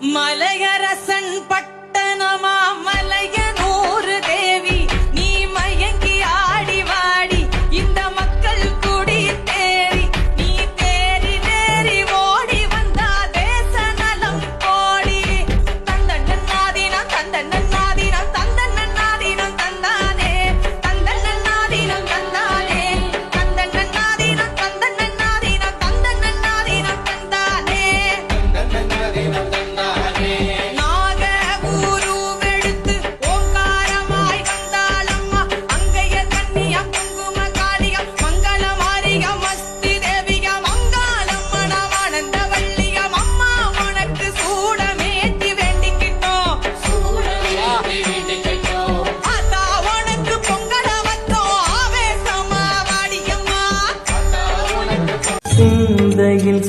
மலையரசன் பட்ட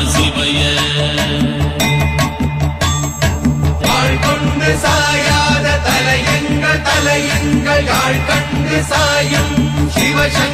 நம சிவய. கொண்டு சாயாத தலையங்கள் தலையங்கள் யாழ் கண்டு சாயும் சிவசங்கரா